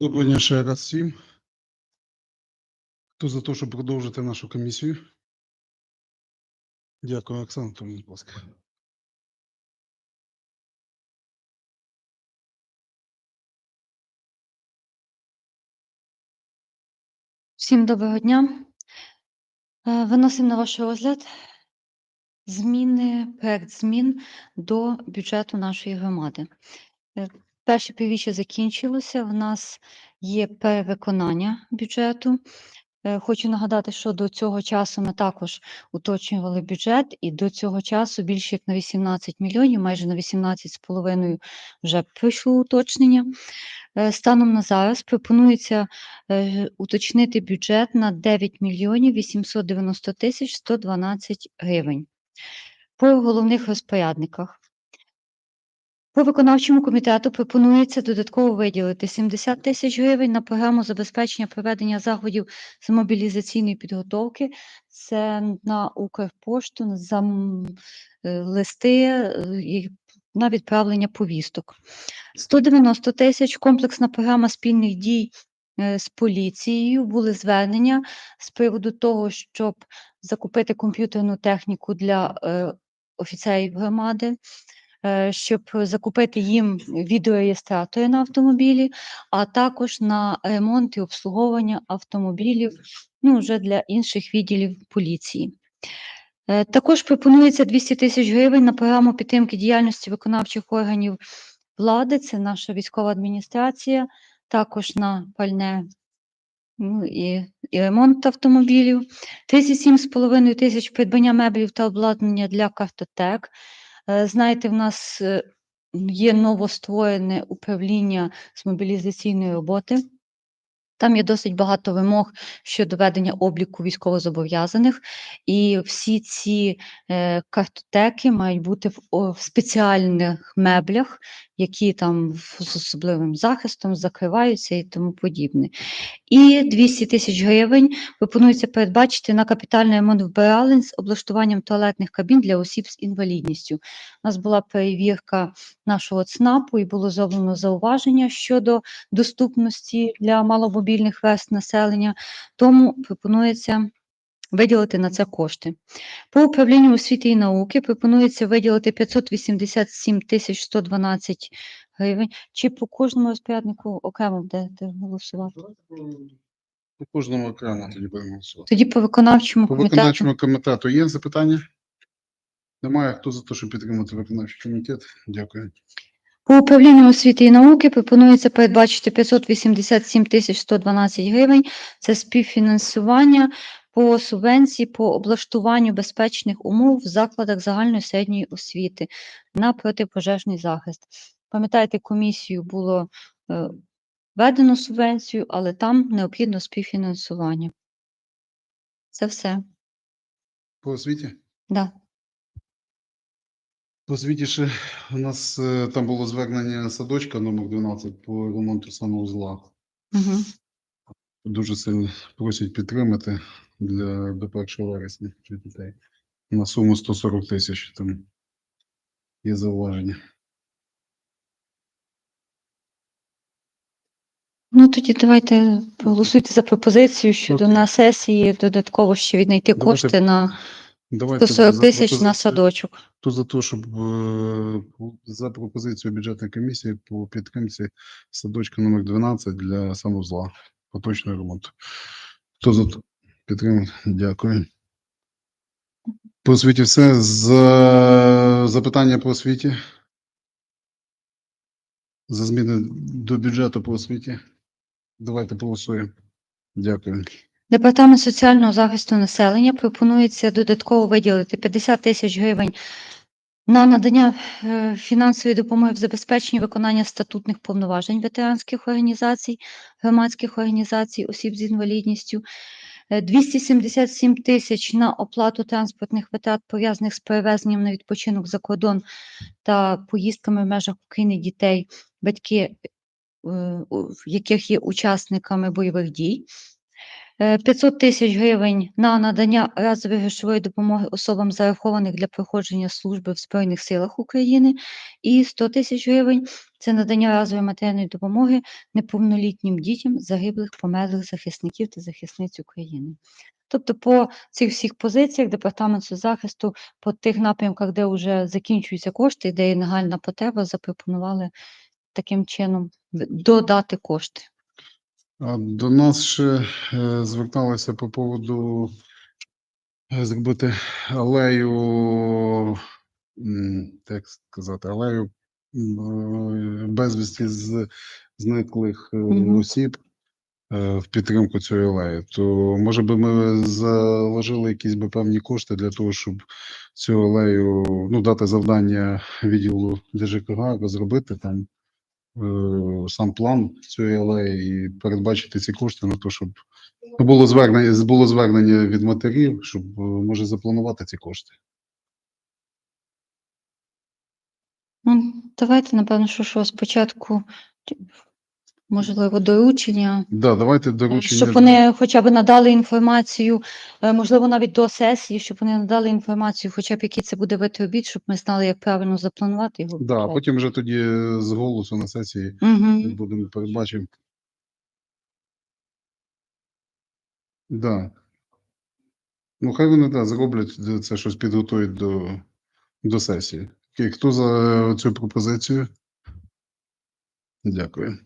Доброго дня ще раз всім. Хто за те, щоб продовжити нашу комісію? Дякую, Оксана Анатолійовна, будь ласка. Всім доброго дня. Е, Виносимо на ваш розгляд зміни, проект змін до бюджету нашої громади. Перше півріччя закінчилося. В нас є перевиконання бюджету. Е, Хочу нагадати, що до цього часу ми також уточнювали бюджет, і до цього часу більше як на 18 мільйонів, майже на 18,5 вже пройшло уточнення. Е, Станом на зараз пропонується е, уточнити бюджет на 9 мільйонів 890 тисяч 112 гривень. По головних розпорядниках. По виконавчому комітету пропонується додатково виділити 70 тисяч гривень на програму забезпечення проведення заходів з мобілізаційної підготовки. Це на Укрпошту зам... е, листи е, на відправлення повісток. 190 тисяч комплексна програма спільних дій е, з поліцією. Були звернення з приводу того, щоб закупити комп'ютерну техніку для офіцерів громади, щоб закупити їм відеореєстратори на автомобілі, а також на ремонт і обслуговування автомобілів ну, вже для інших відділів поліції. Е, Також пропонується 200 тисяч гривень на програму підтримки діяльності виконавчих органів влади. Це наша військова адміністрація, також на пальне ну, і, і ремонт автомобілів. 37,5 тисяч придбання меблів та обладнання для картотек. Е, Знаєте, в нас е, є новостворене управління з мобілізаційної роботи. Там є досить багато вимог щодо ведення обліку військовозобов'язаних, і всі ці е, картотеки мають бути в, в спеціальних меблях, які там з особливим захистом закриваються і тому подібне. І 200 тисяч гривень пропонується передбачити на капітальний ремонт вбиралень з облаштуванням туалетних кабін для осіб з інвалідністю. У нас була перевірка нашого ЦНАПу і було зроблено зауваження щодо доступності для маломобільних верст населення, тому пропонується виділити на це кошти. По управлінню освіти і науки пропонується виділити 587 тисяч 112 гривень. Чи по кожному розпоряднику окремо будете голосувати? По кожному окремо тоді будемо голосувати. Тоді по виконавчому По комітету. виконавчому комітету є запитання? Немає. Хто за те, щоб підтримати виконавчий комітет? Дякую. По управлінню освіти і науки пропонується передбачити 587 тисяч 112 гривень. Це співфінансування по субвенції по облаштуванню безпечних умов в закладах загальної середньої освіти на протипожежний захист. Пам'ятаєте, комісію було е, введено субвенцію, але там необхідно співфінансування. Це все. По освіті? Да. По освіті ще у нас е, там було звернення садочка номер 12 по ремонту санузла. Угу. Дуже сильно просять підтримати для до 1 вересня для дітей. На суму 140 тисяч там є зауваження. Ну, тоді давайте проголосуйте за пропозицію щодо на сесії додатково ще віднайти Давайте кошти на Давайте 140 за тисяч на садочок. Хто за те, щоб е, за пропозицію бюджетної комісії по підтримці садочка номер 12 для санузла поточного ремонту. Хто за те? Підтримати? Дякую. По освіті все. За запитання по освіті. За зміни до бюджету по освіті. Давайте голосуємо. Дякую. Департамент соціального захисту населення пропонується додатково виділити 50 тисяч гривень на надання е, фінансової допомоги в забезпеченні виконання статутних повноважень ветеранських організацій, громадських організацій, осіб з інвалідністю. Е, 277 тисяч на оплату транспортних витрат, пов'язаних з перевезенням на відпочинок за кордон та поїздками в межах України дітей, батьки, е, яких є учасниками бойових дій. Е, 500 тисяч гривень на надання разової грошової допомоги особам, зарахованих для проходження служби в Збройних силах України, і 100 тисяч гривень це надання разової матеріальної допомоги неповнолітнім дітям загиблих померлих захисників та захисниць України. Тобто по цих всіх позиціях департамент соцзахисту по тих напрямках, де вже закінчуються кошти, де є нагальна потреба, запропонували таким чином додати кошти. А до нас ще е, зверталися по поводу зробити алею, як сказати, алею е, безвісті з зниклих е, Мгм. осіб в підтримку цієї алеї. То може би ми заложили якісь би певні кошти для того, щоб цю алею, ну, дати завдання відділу ДЖКГ розробити там сам план цієї алеї і передбачити ці кошти на те, щоб ну, було звернення, було звернення від матерів, щоб е, може запланувати ці кошти. Ну, давайте, напевно, що, що спочатку, можливо, доручення, Да, давайте е, доручення. щоб вони хоча б надали інформацію, е, можливо, навіть до сесії, щоб вони надали інформацію, хоча б який це буде вид робіт, щоб ми знали, як правильно запланувати його. Да, а потім вже тоді е, з голосу на сесії Угу. будемо передбачимо. Да. Ну, хай вони да, зроблять це щось підготують до, до сесії. Окей, Хто за цю пропозицію? Дякую.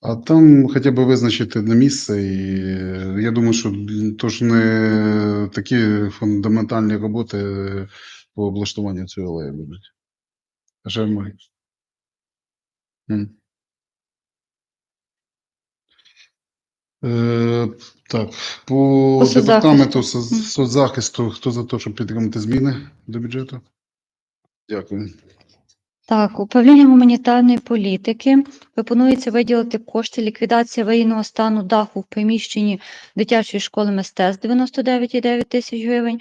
А там хоча б визначити на місце, і я думаю, що то ж не такі фундаментальні роботи по облаштуванню цієї алеї будуть. Ми. Е, так, по, По департаменту соцзахисту, хто за те, щоб підтримати зміни до бюджету? Дякую. Так, управління гуманітарної політики пропонується виділити кошти ліквідації аварійного стану даху в приміщенні дитячої школи мистецтв 99,9 тисяч гривень,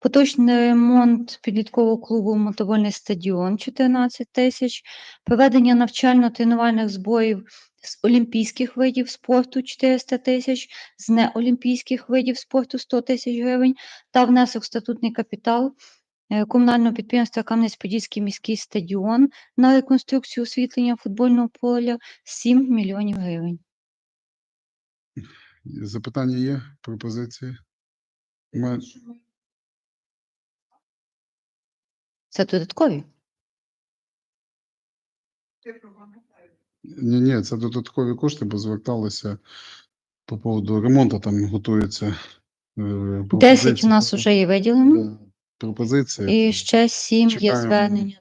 поточний ремонт підліткового клубу мотовольний стадіон 14 тисяч, проведення навчально-тренувальних зборів з олімпійських видів спорту 400 тисяч, з неолімпійських видів спорту 100 тисяч гривень та внесок в статутний капітал комунального підприємства Кам'янець-Подільський міський стадіон на реконструкцію освітлення футбольного поля 7 мільйонів гривень. Запитання є? Пропозиції? Ми... Це додаткові. Ні, ні, це додаткові кошти, бо зверталися по поводу ремонту, там готується. е, 10 у нас вже є виділено, Да, Пропозиції. і ще 7 є звернення.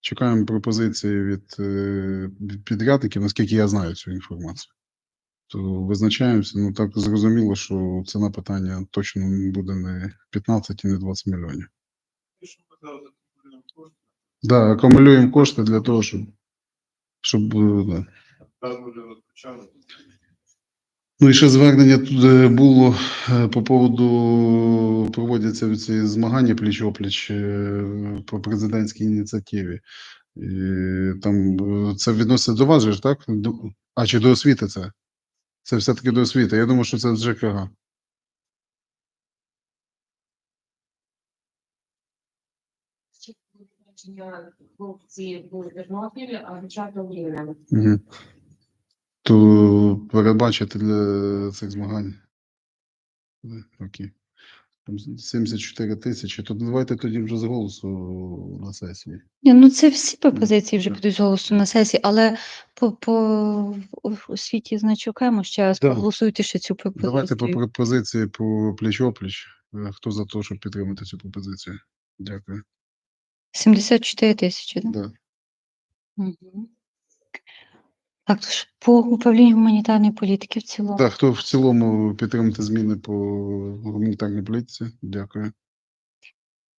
Чекаємо пропозиції від, е, від підрядників, наскільки я знаю цю інформацію. То визначаємося. Ну так зрозуміло, що ціна питання точно буде не 15 і не 20 мільйонів. Да, акумулюємо кошти для того, щоб, щоб е, да. Ну і ще звернення тут е, було е, по поводу проводяться ці змагання пліч-опліч е, по президентській ініціативі. І там це відноситься до вас ж, так? А чи до освіти це? Це все-таки до освіти. Я думаю, що це з ЖКГ. Хлопці були в а в Рівному. То передбачити для цих змагань. Е, Окей. Там 74 тисячі. То давайте тоді вже з голосу на сесії. Ні, ну це всі пропозиції вже підуть з голосу на сесії, але по, по освіті значить ще раз Да. проголосуйте ще цю пропозицію. Давайте по пропозиції по пліч-опліч. Е, Хто за те, щоб підтримати цю пропозицію? Дякую. 74 тисячі, так? Да. Угу. Так, тож по управлінню гуманітарної політики в цілому. Так, хто в цілому підтримати зміни по гуманітарній політиці? Дякую.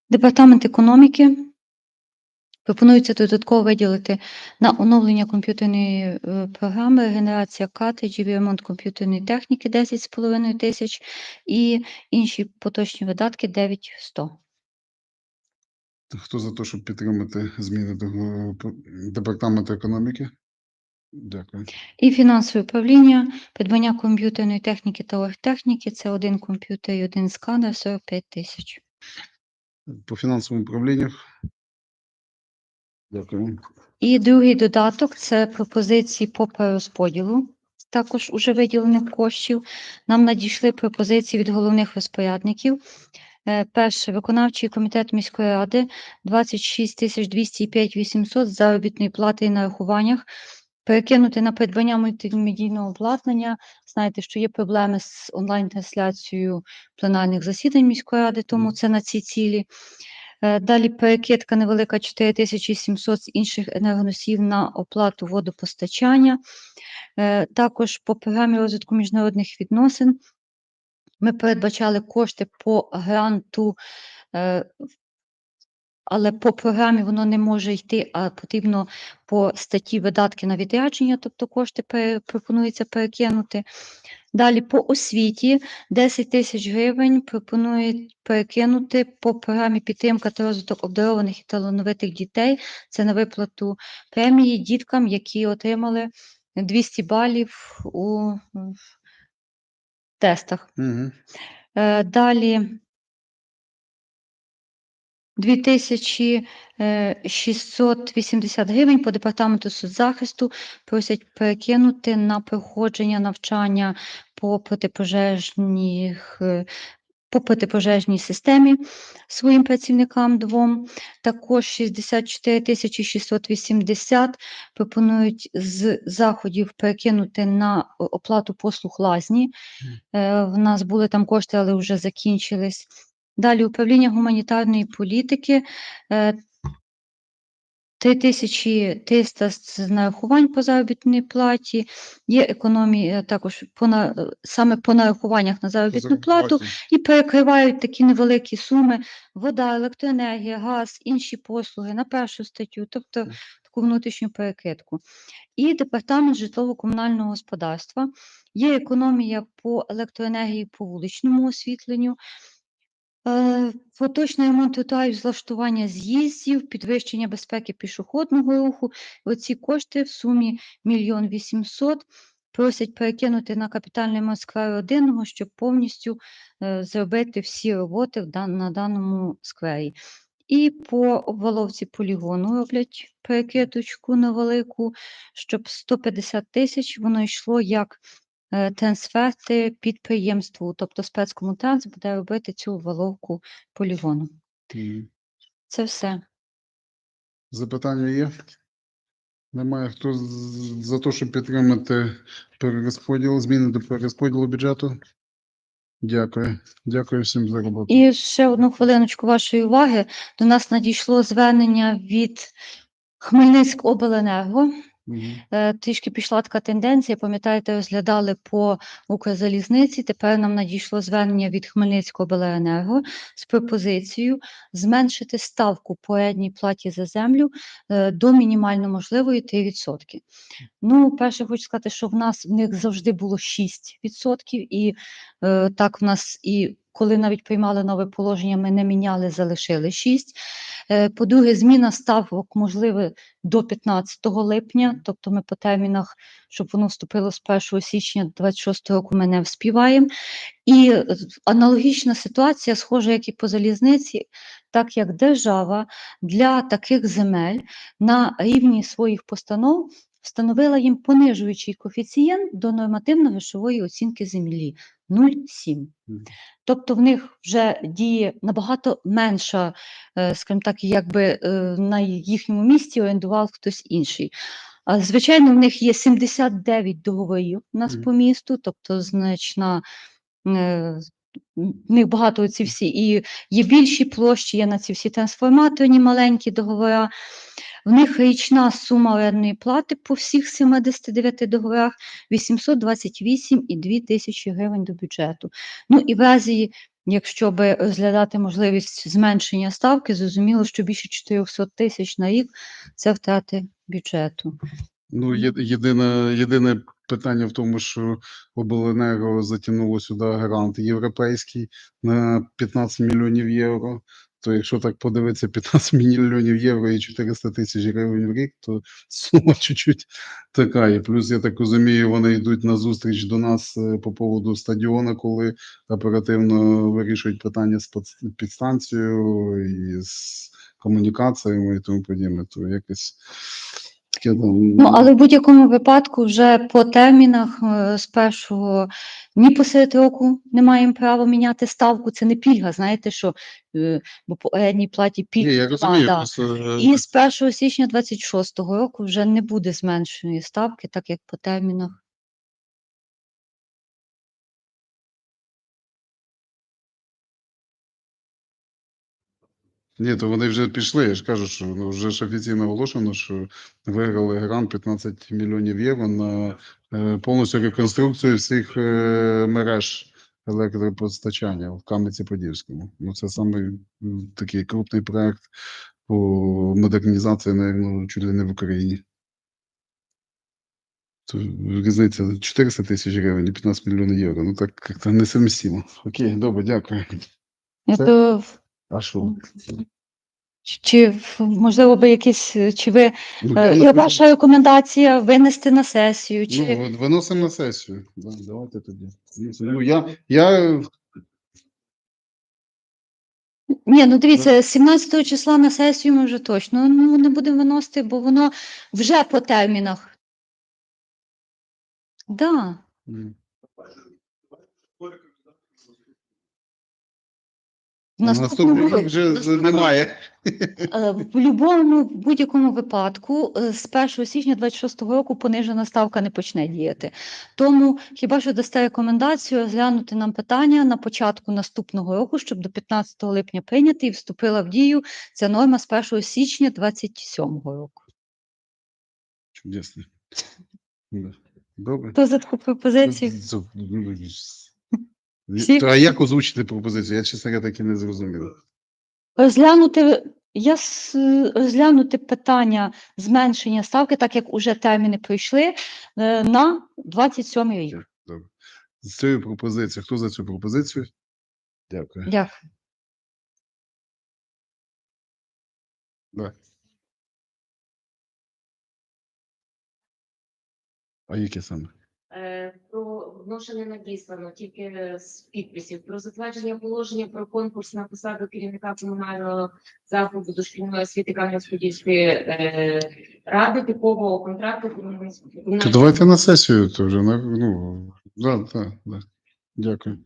Департамент економіки пропонується додатково виділити на оновлення комп'ютерної е, програми, генерація картриджів і ремонт комп'ютерної техніки 10,5 тисяч і інші поточні видатки 9100. Хто за те, щоб підтримати зміни до е, департаменту економіки? Дякую. І фінансове управління, придбання комп'ютерної техніки та оргтехніки це один комп'ютер і один сканер 45 тисяч. По фінансовому управлінню. Дякую. І другий додаток це пропозиції по перерозподілу. Також уже виділених коштів. Нам надійшли пропозиції від головних розпорядників. Е, Перше, виконавчий комітет міської ради 26 тисяч 205 800 з заробітної плати і нарахуваннях. Перекинути на придбання мультимедійного обладнання. Знаєте, що є проблеми з онлайн-трансляцією пленарних засідань міської ради, тому це на ці цілі. Е, Далі перекидка невелика 4700 з інших енергоносіїв на оплату водопостачання. Е, Також по програмі розвитку міжнародних відносин ми передбачали кошти по гранту, е, але по програмі воно не може йти, а потрібно по статті видатки на відрядження, тобто кошти пропонується перекинути. Далі по освіті 10 тисяч гривень пропонують перекинути по програмі підтримка та розвиток обдарованих і талановитих дітей. Це на виплату премії діткам, які отримали 200 балів у тестах. Угу. Далі 2680 гривень по департаменту соцзахисту просять перекинути на проходження навчання по протипожежних е, по протипожежній системі своїм працівникам двом. Також 64 тисячі 680 пропонують з заходів перекинути на оплату послуг лазні. Е, В нас були там кошти, але вже закінчились. Далі управління гуманітарної політики. е, 3300 з нарахувань по заробітній платі. Є економія також по на, е, саме по нарахуваннях на заробітну плату і перекривають такі невеликі суми: вода, електроенергія, газ, інші послуги на першу статтю, тобто таку внутрішню перекидку. І департамент житлово-комунального господарства. Є економія по електроенергії по вуличному освітленню. Поточний ремонт тротуарів, злаштування з'їздів, підвищення безпеки пішохідного руху. Оці кошти в сумі мільйон вісімсот просять перекинути на капітальний скверу 1, щоб повністю е, зробити всі роботи в дан- на даному сквері. І по обваловці полігону роблять перекидочку невелику, щоб 150 тисяч воно йшло як трансферти підприємству, тобто спецкомутранс буде робити цю обваловку полігону. Мгм. Це все. Запитання є? Немає. Хто за те, щоб підтримати перерозподіл, зміни до перерозподілу бюджету? Дякую. Дякую всім за роботу. І ще одну хвилиночку вашої уваги. До нас надійшло звернення від Хмельницькобленерго. Е, Трішки пішла така тенденція. Пам'ятаєте, розглядали по Укрзалізниці. Тепер нам надійшло звернення від Хмельницького обленерго з пропозицією зменшити ставку по рентній платі за землю е, до мінімально можливої 3%. Ну, перше, хочу сказати, що в нас в них завжди було 6%, і е, так в нас і коли навіть приймали нове положення, ми не міняли, залишили 6%. Е, По-друге, зміна ставок можливе до 15 липня, тобто ми по термінах, щоб воно вступило з 1 січня 26 року, ми не вспіваємо. І аналогічна ситуація, схожа як і по залізниці, так як держава для таких земель на рівні своїх постанов встановила їм понижуючий коефіцієнт до нормативно-грошової оцінки землі 0,7. Мгм. Тобто в них вже діє набагато менша, е, скажімо так, якби е, на їхньому місці орендував хтось інший. Звичайно, в них є 79 договорів у нас по місту, тобто значна. е, В них багато ці всі і є більші площі, є на ці всі трансформаторні маленькі договори. В них річна сума орендної плати по всіх 79 договорах 828,2 тисячі гривень до бюджету. Ну і в разі, якщо би розглядати можливість зменшення ставки, зрозуміло, що більше 400 тисяч на рік це втрати бюджету. Ну, єдине, єдине питання в тому, що обленерго затягнуло сюди грант європейський на 15 мільйонів євро. То якщо так подивитися 15 мільйонів євро і 400 тисяч гривень в рік, то сума чуть-чуть така. І плюс, я так розумію, вони йдуть на зустріч до нас е, по поводу стадіону, коли оперативно вирішують питання з під- підстанцією і з комунікаціями і тому подібне. То якось таке думаю, Ну, але в будь-якому випадку вже по термінах е, з першого ні посеред року не маємо права міняти ставку. Це не пільга, знаєте, що е, бо по ерній платі пільга. Ні, я розумію, да. просто е, І з 1 січня 26 року вже не буде зменшеної ставки, так як по термінах. Ні, то вони вже пішли. Я ж кажу, що ну, вже ж офіційно оголошено, що виграли грант 15 мільйонів євро на е, повністю реконструкцію всіх е, мереж електропостачання в Кам'янці-Подільському. Ну, це саме такий крупний проект по модернізації, навіть, чуть ли не в Україні. То різниця 400 тисяч гривень і 15 мільйонів євро. Ну так як-то несовмістимо. Окей, добре, дякую. Це- то, А що? чи- можливо би якісь, е, чи ви Ну, е, я ваша рекомендація винести на сесію? Чи Ну, виносимо на сесію. Да, давайте тоді. Ну, я, я Ні, ну дивіться, 17 числа на сесію ми вже точно ну, не будемо виносити, бо воно вже по термінах. Да. м, В на наступному наступний рік вже немає. Е, В будь-якому будь-якому випадку е, з 1 січня 26 року понижена ставка не почне діяти. Тому хіба що дасте рекомендацію розглянути нам питання на початку наступного року, щоб до 15 липня прийняти і вступила в дію ця норма з 1 січня 27 року. Чудесно. Добре. Хто за таку пропозицію? Всі? А як озвучити пропозицію? Я, чесно так і не зрозумів. Розглянути, я розглянути питання зменшення ставки, так як уже терміни пройшли, е, на 27 рік. Добре. З цією пропозицією. Хто за цю пропозицію? Дякую. Дякую. Давай. А яке саме? Е, Про вношення надіслано тільки з підписів про затвердження положення про конкурс на посаду керівника комунального закладу дошкільної освіти Кам'янець-Подільської е, ради типового контракту То давайте на сесію теж. Ну, да, да, да. Дякую.